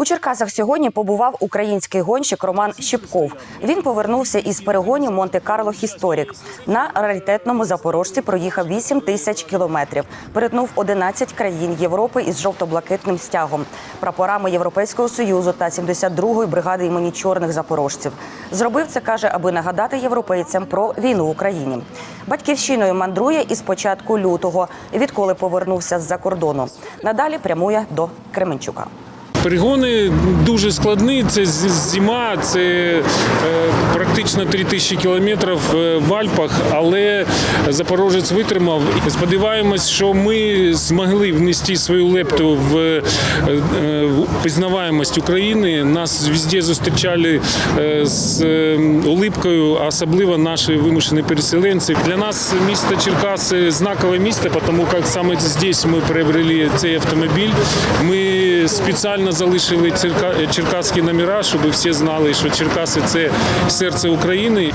У Черкасах сьогодні побував український гонщик Роман Щепков. Він повернувся із перегонів Монте-Карло Хісторік. На раритетному запорожці проїхав 8 тисяч кілометрів. Перетнув 11 країн Європи із жовто-блакитним стягом, прапорами Європейського союзу та 72-ї бригади імені чорних запорожців. Зробив це каже, аби нагадати європейцям про війну в Україні. Батьківщиною мандрує із початку лютого, відколи повернувся з-за кордону. Надалі прямує до Кременчука. Перегони дуже складні. Це зима, це практично практично 3000 кілометрів е, в Альпах, але Запорожець витримав. Сподіваємось, що ми змогли внести свою лепту в е, е, в пізнаваємость України. Нас везде зустрічали е, з е, улипкою, особливо наші вимушені переселенці. Для нас місто Черкаси знакове місто, тому як саме здесь ми приобрели цей автомобіль. Ми спеціально залишили черкаські номера, щоб всі знали, що Черкаси це серце України.